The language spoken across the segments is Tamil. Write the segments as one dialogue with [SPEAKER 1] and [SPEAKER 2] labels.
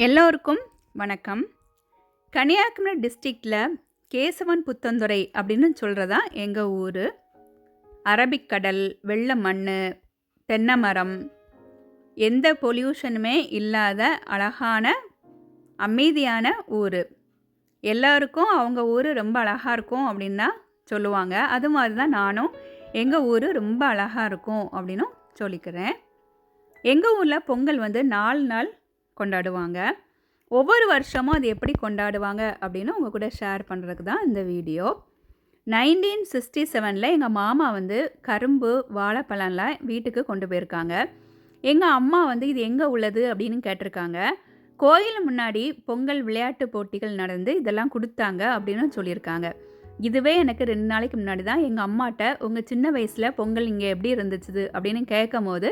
[SPEAKER 1] எல்லோருக்கும் வணக்கம். கன்னியாகுமரி டிஸ்ட்ரிக்டில் கேசவன் புத்தந்துறை அப்படின்னு சொல்கிறதா எங்கள் ஊர். அரபிக்கடல் வெள்ளை மண் தென்னை மரம் எந்த பொல்யூஷனுமே இல்லாத அழகான அமைதியான ஊர். எல்லாருக்கும் அவங்க ஊர் ரொம்ப அழகாக இருக்கும் அப்படின்னு தான் சொல்லுவாங்க. அது மாதிரி தான் நானும் எங்கள் ஊர் ரொம்ப அழகாக இருக்கும் அப்படின்னும் சொல்லிக்கிறேன். எங்கள் ஊரில் பொங்கல் வந்து நாலு நாள் கொண்டாடுவாங்க. ஒவ்வொரு வருஷமும் அது எப்படி கொண்டாடுவாங்க அப்படின்னு உங்கள் கூட ஷேர் பண்ணுறதுக்கு தான் இந்த வீடியோ நைன்டீன் சிக்ஸ்டி செவனில் எங்கள் மாமா வந்து கரும்பு வாழைப்பழம்லாம் வீட்டுக்கு கொண்டு போயிருக்காங்க. எங்கள் அம்மா வந்து இது எங்கே உள்ளது அப்படின்னு கேட்டிருக்காங்க. கோயில் முன்னாடி பொங்கல் விளையாட்டு போட்டிகள் நடந்து இதெல்லாம் கொடுத்தாங்க அப்படின்னு சொல்லியிருக்காங்க. இதுவே எனக்கு ரெண்டு நாளைக்கு முன்னாடி தான் எங்கள் அம்மாட்ட உங்கள் சின்ன வயசில் பொங்கல் இங்கே எப்படி இருந்துச்சு? அப்படின்னு கேட்கும் போது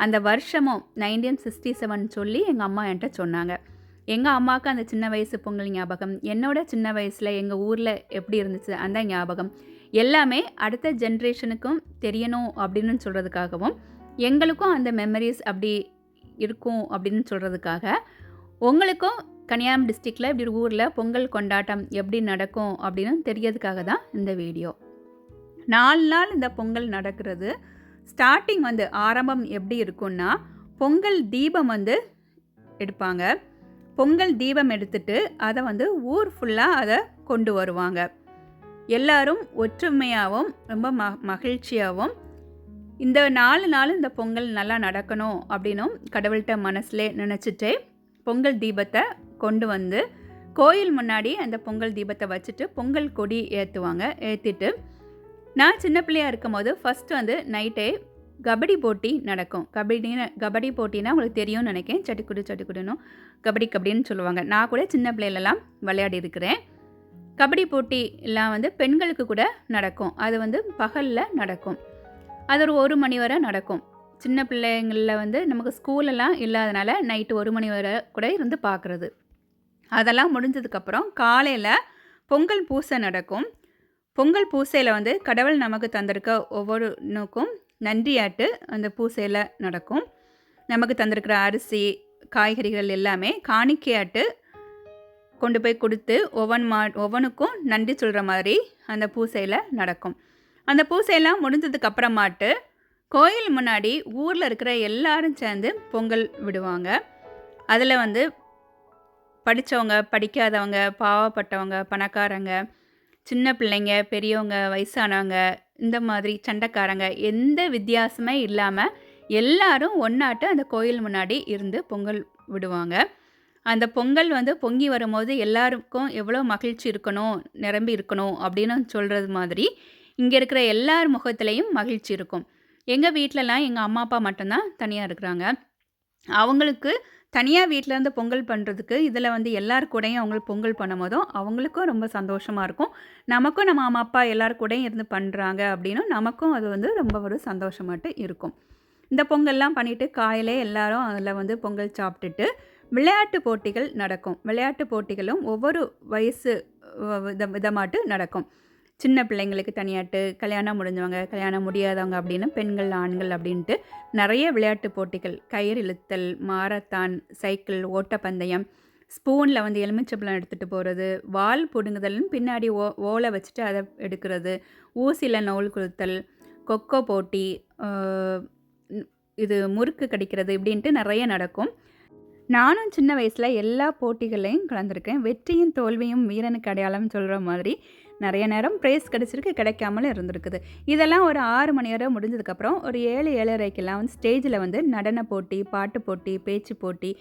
[SPEAKER 1] அந்த வருஷமும் நைன்டீன் சிக்ஸ்டி செவன் சொல்லி எங்கள் அம்மா என்கிட்ட சொன்னாங்க. எங்கள் அம்மாவுக்கு அந்த சின்ன வயசு பொங்கல் ஞாபகம் என்னோட சின்ன வயசில் எங்கள் ஊரில் எப்படி இருந்துச்சு அந்த ஞாபகம் எல்லாமே அடுத்த ஜென்ரேஷனுக்கும் தெரியணும் அப்படின்னு சொல்கிறதுக்காகவும் எங்களுக்கும் அந்த மெமரிஸ் அப்படி இருக்கும் அப்படின்னு சொல்கிறதுக்காக உங்களுக்கும் கன்னியாகுமரி டிஸ்ட்ரிக்டில் இப்படி ஒரு ஊரில் பொங்கல் கொண்டாட்டம் எப்படி நடக்கும் அப்படின்னு தெரியறதுக்காக தான் இந்த வீடியோ நாலு நாள் இந்த பொங்கல் நடக்கிறது ஸ்டார்டிங் வந்து ஆரம்பம் எப்படி இருக்கும்னா பொங்கல் தீபம் வந்து எடுப்பாங்க. பொங்கல் தீபம் எடுத்துட்டு அதை வந்து ஊர் ஃபுல்லாக அதை கொண்டு வருவாங்க. எல்லாரும் ஒற்றுமையாகவும் ரொம்ப ம மகிழ்ச்சியாகவும் இந்த நாலு நாள் இந்த பொங்கல் நல்லா நடக்கணும் அப்படின்னும் கடவுள்கிட்ட மனசுலே நினச்சிட்டு பொங்கல் தீபத்தை கொண்டு வந்து கோயில் முன்னாடி அந்த பொங்கல் தீபத்தை வச்சுட்டு பொங்கல் கொடி ஏற்றுவாங்க ஏற்றிட்டு நான் சின்ன பிள்ளையாக இருக்கும் போது ஃபஸ்ட்டு வந்து நைட்டே கபடி போட்டி நடக்கும். கபடின்னு கபடி போட்டினா உங்களுக்கு தெரியும்னு நினைக்கிறேன். சட்டுக்குடு சட்டிக்குடுனும் கபடி கபடின்னு சொல்லுவாங்க. நான் கூட சின்ன பிள்ளையிலலாம் விளையாடி இருக்கிறேன். கபடி போட்டி எல்லாம் வந்து பெண்களுக்கு கூட நடக்கும். அது வந்து பகலில் நடக்கும். அது ஒரு ஒரு மணி வரை நடக்கும். சின்ன பிள்ளைங்களில் வந்து நமக்கு ஸ்கூலெல்லாம் இல்லாதனால நைட்டு ஒரு மணி வரை கூட இருந்து பார்க்குறது அதெல்லாம் முடிஞ்சதுக்கப்புறம் காலையில் பொங்கல் பூசை நடக்கும். பொங்கல் பூசையில் வந்து கடவுள் நமக்கு தந்திருக்க ஒவ்வொருனுக்கும் நன்றியாட்டு அந்த பூசையில் நடக்கும். நமக்கு தந்திருக்கிற அரிசி காய்கறிகள் எல்லாமே காணிக்கையாட்டு கொண்டு போய் கொடுத்து ஒவ்வொன் மா ஒவ்வொன்றுக்கும் நன்றி சொல்கிற மாதிரி அந்த பூசையில் நடக்கும். அந்த பூசையெல்லாம் முடிஞ்சதுக்கு அப்புறமாட்டு கோயில் முன்னாடி ஊரில் இருக்கிற எல்லாரும் சேர்ந்து பொங்கல் விடுவாங்க. அதில் வந்து படித்தவங்க படிக்காதவங்க பாவப்பட்டவங்க பணக்காரங்க சின்ன பிள்ளைங்க பெரியவங்க வயசானவங்க இந்த மாதிரி சண்டைக்காரங்க எந்த வித்தியாசமே இல்லாமல் எல்லாரும் ஒன்றாட்டு அந்த கோயில் முன்னாடி இருந்து பொங்கல் விடுவாங்க. அந்த பொங்கல் வந்து பொங்கி வரும்போது எல்லாருக்கும் எவ்வளோ மகிழ்ச்சி இருக்கணும் நிரம்பி இருக்கணும் அப்படின்னு சொல்கிறது மாதிரி இங்கே இருக்கிற எல்லார் முகத்துலேயும் மகிழ்ச்சி இருக்கும். எங்கள் வீட்டிலலாம் எங்கள் அம்மா அப்பா மட்டும்தான் தனியாக இருக்கிறாங்க. அவங்களுக்கு தனியாக வீட்டிலேருந்து பொங்கல் பண்ணுறதுக்கு இதில் வந்து எல்லார் கூடயும் அவங்களுக்கு பொங்கல் பண்ணும் போதும் அவங்களுக்கும் ரொம்ப சந்தோஷமாக இருக்கும். நமக்கும் நம்ம அம்மா அப்பா எல்லார் கூடயும் இருந்து பண்ணுறாங்க அப்படின்னும் நமக்கும் அது வந்து ரொம்ப ஒரு சந்தோஷமாட்டு இருக்கும். இந்த பொங்கல்லாம் பண்ணிவிட்டு காயிலே எல்லாரும் அதில் வந்து பொங்கல் சாப்பிட்டுட்டு விளையாட்டு போட்டிகள் நடக்கும். விளையாட்டு போட்டிகளும் ஒவ்வொரு வயசு வித விதமாட்டு நடக்கும். சின்ன பிள்ளைங்களுக்கு தனியாட்டு கல்யாணம் முடிஞ்சவங்க கல்யாணம் முடியாதவங்க அப்படின்னு பெண்கள் ஆண்கள் அப்படின்ட்டு நிறைய விளையாட்டு போட்டிகள். கயிறு இழுத்தல் மாரத்தான் சைக்கிள் ஓட்டப்பந்தயம் ஸ்பூனில் வந்து எலுமிச்சப்பழம் எடுத்துகிட்டு போகிறது வால் பிடுங்குதல்னு பின்னாடி ஓ ஓலை வச்சுட்டு அதை எடுக்கிறது ஊசியில் நூல் குளுத்தல் கொக்கோ போட்டி இது முறுக்கு கடிக்கிறது இப்படின்ட்டு நிறைய நடக்கும். நானும் சின்ன வயசில் எல்லா போட்டிகளையும் கலந்துருக்கேன். வெற்றியும் தோல்வியும் வீரனுக்கு அடையாளம் சொல்கிற மாதிரி நிறைய நேரம் ப்ரைஸ் கிடச்சிருக்கு கிடைக்காமலும் இருந்திருக்குது. இதெல்லாம் ஒரு ஆறு மணி நேரம் முடிஞ்சதுக்கப்புறம் ஒரு ஏழு ஏழரைக்கெல்லாம் வந்து ஸ்டேஜில் வந்து நடன போட்டி பாட்டு போட்டி பேச்சு போட்டி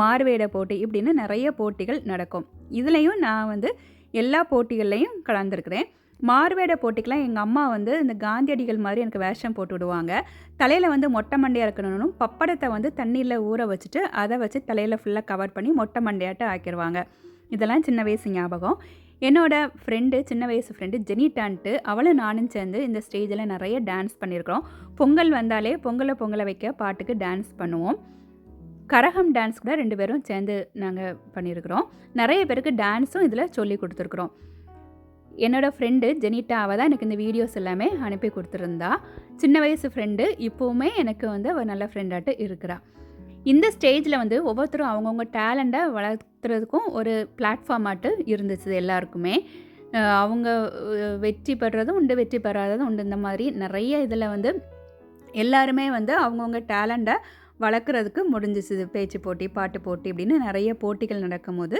[SPEAKER 1] மார்வேட போட்டி இப்படின்னு நிறைய போட்டிகள் நடக்கும். இதுலேயும் நான் வந்து எல்லா போட்டிகள்லையும் கலந்துருக்கிறேன். மார்வேட போட்டிக்கெலாம் எங்கள் அம்மா வந்து இந்த காந்தியடிகள் மாதிரி எனக்கு வேஷம் போட்டு விடுவாங்க. தலையில் வந்து மொட்டை மண்டையாக இருக்கணும்னு பப்படத்தை வந்து தண்ணியில் ஊற வச்சுட்டு அதை வச்சு தலையில் ஃபுல்லாக கவர் பண்ணி மொட்டை மண்டையாட்ட ஆக்கிடுவாங்க இதெல்லாம் சின்ன வயசு ஞாபகம். என்னோடய ஃப்ரெண்டு சின்ன வயசு ஃப்ரெண்டு ஜெனிட்டான்ட்டு அவளும் நானும் சேர்ந்து இந்த ஸ்டேஜில் நிறைய டான்ஸ் பண்ணியிருக்கிறோம். பொங்கல் வந்தாலே பொங்கலை பொங்கலை வைக்க பாட்டுக்கு டான்ஸ் பண்ணுவோம். கரகம் டான்ஸ் கூட ரெண்டு பேரும் சேர்ந்து நாங்கள் பண்ணியிருக்கிறோம். நிறைய பேருக்கு டான்ஸும் இதில் சொல்லி கொடுத்துருக்குறோம். என்னோடய ஃப்ரெண்டு ஜெனிட்டா அவள் தான் எனக்கு இந்த வீடியோஸ் எல்லாமே அனுப்பி கொடுத்துருந்தா. சின்ன வயசு ஃப்ரெண்டு இப்போவுமே எனக்கு வந்து அவள் நல்ல ஃப்ரெண்டாட்டு இருக்கிறா. இந்த ஸ்டேஜில் வந்து ஒவ்வொருத்தரும் அவங்கவுங்க டேலண்ட்டை வளர்த்துறதுக்கும் ஒரு பிளாட்ஃபார்மாட்டு இருந்துச்சு எல்லாருக்குமே. அவங்க வெற்றி பெறதும் உண்டு வெற்றி பெறாததும் உண்டு. இந்த மாதிரி நிறைய இதில் வந்து எல்லாருமே வந்து அவங்கவுங்க டேலண்ட்டை வளர்க்குறதுக்கு முடிஞ்சிச்சு. இது பேச்சு போட்டி பாட்டு போட்டி அப்படின்னு நிறைய போட்டிகள் நடக்கும்போது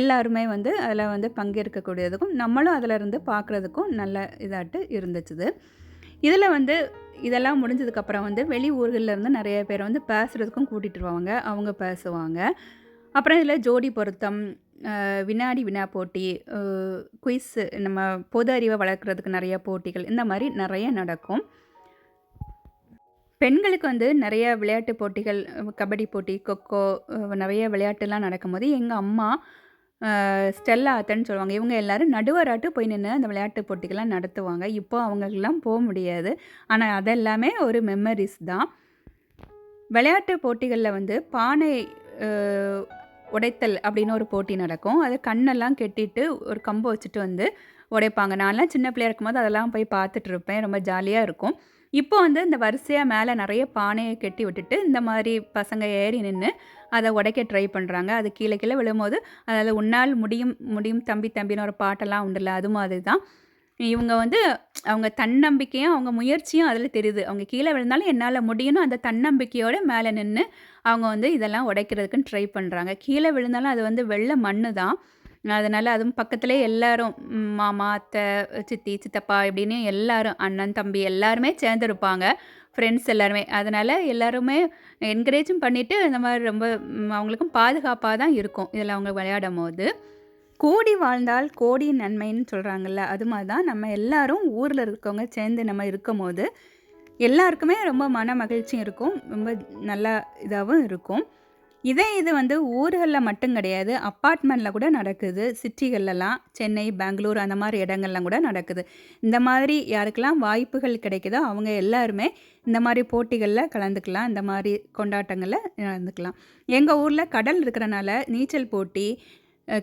[SPEAKER 1] எல்லாருமே வந்து அதில் வந்து பங்கேற்கக்கூடியதுக்கும் நம்மளும் அதில் இருந்து பார்க்குறதுக்கும் நல்ல இதாட்டு இருந்துச்சுது. இதில் வந்து இதெல்லாம் முடிஞ்சதுக்கப்புறம் வந்து வெளி ஊர்களிலேருந்து நிறைய பேர் வந்து பேசுகிறதுக்கும் கூட்டிகிட்டு வருவாங்க. அவங்க பேசுவாங்க. அப்புறம் இதில் ஜோடி பொருத்தம் வினாடி வினா போட்டி குயிஸ் நம்ம பொது அறிவை வளர்க்குறதுக்கு நிறைய போட்டிகள் இந்த மாதிரி நிறைய நடக்கும். பெண்களுக்கு வந்து நிறைய விளையாட்டு போட்டிகள் கபடி போட்டி கொக்கோ நிறைய விளையாட்டுலாம் நடக்கும்போது எங்கள் அம்மா ஸ்டெல்லா ஆத்தன்னு சொல்லுவாங்க. இவங்க எல்லாரும் நடுவராட்டு போய் நின்று அந்த விளையாட்டு போட்டிகள்லாம் நடத்துவாங்க. இப்போ அவங்களுக்கெல்லாம் போக முடியாது. ஆனால் அதெல்லாமே ஒரு மெமரிஸ் தான். விளையாட்டு போட்டிகளில் வந்து பானை உடைத்தல் அப்படின்னு ஒரு போட்டி நடக்கும். அது கண்ணெல்லாம் கெட்டிட்டு ஒரு கம்பு வச்சுட்டு வந்து உடைப்பாங்க. நான்லாம் சின்ன பிள்ளையா இருக்கும்போது அதெல்லாம் போய் பார்த்துட்டு இருப்பேன். ரொம்ப ஜாலியாக இருக்கும். இப்போ வந்து இந்த வரிசையாக மேலே நிறைய பானையை கெட்டி விட்டுட்டு இந்த மாதிரி பசங்க ஏறி நின்று அதை உடைக்க ட்ரை பண்ணுறாங்க அது கீழே கீழே விழும்போது அதாவது உன்னால் முடியும் முடியும் தம்பி தம்பின்னு ஒரு பாட்டெல்லாம் உண்டுல்ல அது மாதிரி தான் இவங்க வந்து அவங்க தன்னம்பிக்கையும் அவங்க முயற்சியும் அதில் தெரியுது. அவங்க கீழே விழுந்தாலும் என்னால் முடியும்னு அந்த தன்னம்பிக்கையோடு மேலே நின்று அவங்க வந்து இதெல்லாம் உடைக்கிறதுக்குன்னு ட்ரை பண்ணுறாங்க கீழே விழுந்தாலும் அது வந்து வெள்ளை மண்ணு தான் அதனால் அதுவும் பக்கத்துலேயே எல்லாரும் மாமா அத்தை சித்தி சித்தப்பா இப்படின்னு எல்லாரும் அண்ணன் தம்பி எல்லாருமே சேர்ந்துருப்பாங்க. ஃப்ரெண்ட்ஸ் எல்லாருமே. அதனால் எல்லாருமே என்கரேஜும் பண்ணிவிட்டு இந்த மாதிரி ரொம்ப அவங்களுக்கும் பாதுகாப்பாக தான் இருக்கும். இதில் அவங்க விளையாடும் போது. கூடி வாழ்ந்தால் கோடி நன்மைன்னு சொல்கிறாங்கல்ல அது மாதிரி தான் நம்ம எல்லாரும் ஊரில் இருக்கவங்க சேர்ந்து நம்ம இருக்கும் போது எல்லாருக்குமே ரொம்ப மன மகிழ்ச்சியும் இருக்கும். ரொம்ப நல்லா இதாகவும் இருக்கும். இதே இது வந்து ஊர்களில் மட்டும் கிடையாது அப்பார்ட்மெண்ட்டில் கூட நடக்குது. சிட்டிகள்லாம் சென்னை பெங்களூர் அந்த மாதிரி இடங்கள்லாம் கூட நடக்குது. இந்த மாதிரி யாருக்கெல்லாம் வாய்ப்புகள் கிடைக்குதோ அவங்க எல்லாருமே இந்த மாதிரி போட்டிகளில் கலந்துக்கலாம் இந்த மாதிரி கொண்டாட்டங்களில் நடந்துக்கலாம். எங்கள் ஊரில் கடல் இருக்கிறனால நீச்சல் போட்டி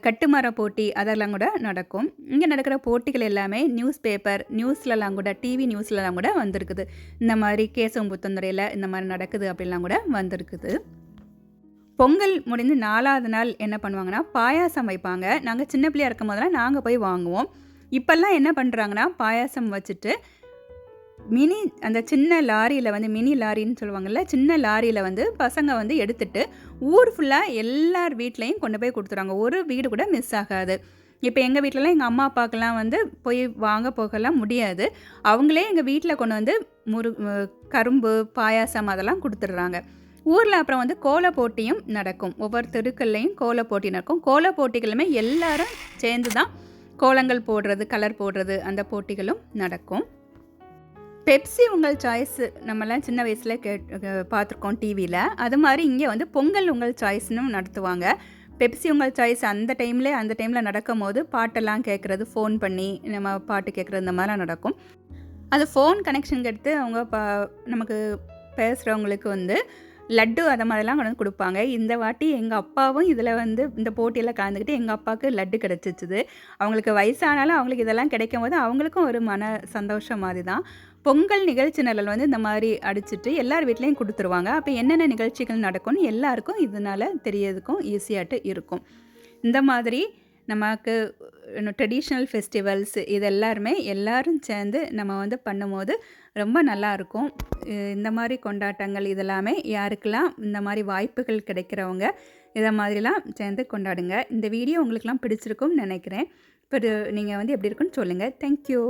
[SPEAKER 1] கட்டுமர போட்டி அதெல்லாம் கூட நடக்கும். இங்கே நடக்கிற போட்டிகள் எல்லாமே நியூஸ் பேப்பர் நியூஸ்லலாம் கூட டிவி நியூஸ்லலாம் கூட வந்திருக்குது. இந்த மாதிரி கேசவம்புத்தந்துறையில் இந்த மாதிரி நடக்குது அப்படிலாம் கூட வந்திருக்குது. பொங்கல் முடிந்து நாலாவது நாள் என்ன பண்ணுவாங்கன்னா பாயாசம் வைப்பாங்க. நாங்கள் சின்ன பிள்ளையா இருக்கும் போதெல்லாம் நாங்கள் போய் வாங்குவோம். இப்போல்லாம் என்ன பண்ணுறாங்கன்னா பாயாசம் வச்சுட்டு மினி அந்த சின்ன லாரியில் வந்து மினி லாரின்னு சொல்லுவாங்கள்ல சின்ன லாரியில் வந்து பசங்க வந்து எடுத்துட்டு ஊர் ஃபுல்லாக எல்லார் வீட்லேயும் கொண்டு போய் கொடுத்துருவாங்க ஒரு வீடு கூட மிஸ் ஆகாது. இப்போ எங்கள் வீட்டிலலாம் எங்கள் அம்மா அப்பாக்கெல்லாம் வந்து போய் வாங்க போகலாம் முடியாது. அவங்களே எங்கள் வீட்டில் கொண்டு வந்து முரு கரும்பு பாயாசம் அதெல்லாம் கொடுத்துட்றாங்க. ஊரில் அப்புறம் வந்து கோல போட்டியும் நடக்கும். ஒவ்வொரு தெருக்கள்லையும் கோல போட்டி நடக்கும். கோல போட்டிகளுமே எல்லாரும் சேர்ந்து தான் கோலங்கள் போடுறது கலர் போடுறது அந்த போட்டிகளும் நடக்கும். பெப்சி உங்கள் சாய்ஸ் நம்மலாம் சின்ன வயசில் கே பார்த்துருக்கோம் டிவியில் அது மாதிரி இங்கே வந்து பொங்கல் உங்கள் சாய்ஸ்னு நடத்துவாங்க. பெப்சி உங்கள் சாய்ஸ் அந்த டைமில் அந்த டைமில் நடக்கும் போது பாட்டெல்லாம் கேட்குறது ஃபோன் பண்ணி நம்ம பாட்டு கேட்குறது இந்த மாதிரிலாம் நடக்கும். அது ஃபோன் கனெக்ஷன் எடுத்து அவங்க ப நமக்கு பேசுகிறவங்களுக்கு வந்து லட்டு அதை மாதிரிலாம் கொண்டு வந்து கொடுப்பாங்க. இந்த வாட்டி எங்கள் அப்பாவும் இதில் வந்து இந்த போட்டியில் கலந்துக்கிட்டு எங்கள் அப்பாவுக்கு லட்டு கிடச்சிச்சுது. அவங்களுக்கு வயசானாலும் அவங்களுக்கு இதெல்லாம் கிடைக்கும் போது அவங்களுக்கும் ஒரு மன சந்தோஷம் மாதிரி தான் பொங்கல் நிகழ்ச்சி நிரல் வந்து இந்த மாதிரி அடிச்சிட்டு எல்லார் வீட்லேயும் கொடுத்துருவாங்க. அப்போ என்னென்ன நிகழ்ச்சிகள் நடக்கும்னு எல்லாருக்கும் இதனால் தெரியறதுக்கும் ஈஸியாட்டு இருக்கும். இந்த மாதிரி நமக்கு ட்ரெடிஷ்னல் ஃபெஸ்டிவல்ஸ் இது எல்லாருமே எல்லோரும் சேர்ந்து நம்ம வந்து பண்ணும்போது ரொம்ப நல்லா இருக்கும் இந்த மாதிரி கொண்டாட்டங்கள் இதெல்லாமே யாருக்கெல்லாம் இந்த மாதிரி வாய்ப்புகள் கிடைக்கிறவங்க இதை மாதிரிலாம் சேர்ந்து கொண்டாடுங்க. இந்த வீடியோ உங்களுக்கெல்லாம் பிடிச்சிருக்கும்னு நினைக்கிறேன். இப்போ நீங்கள் வந்து எப்படி இருக்குன்னு சொல்லுங்கள் தேங்க்யூ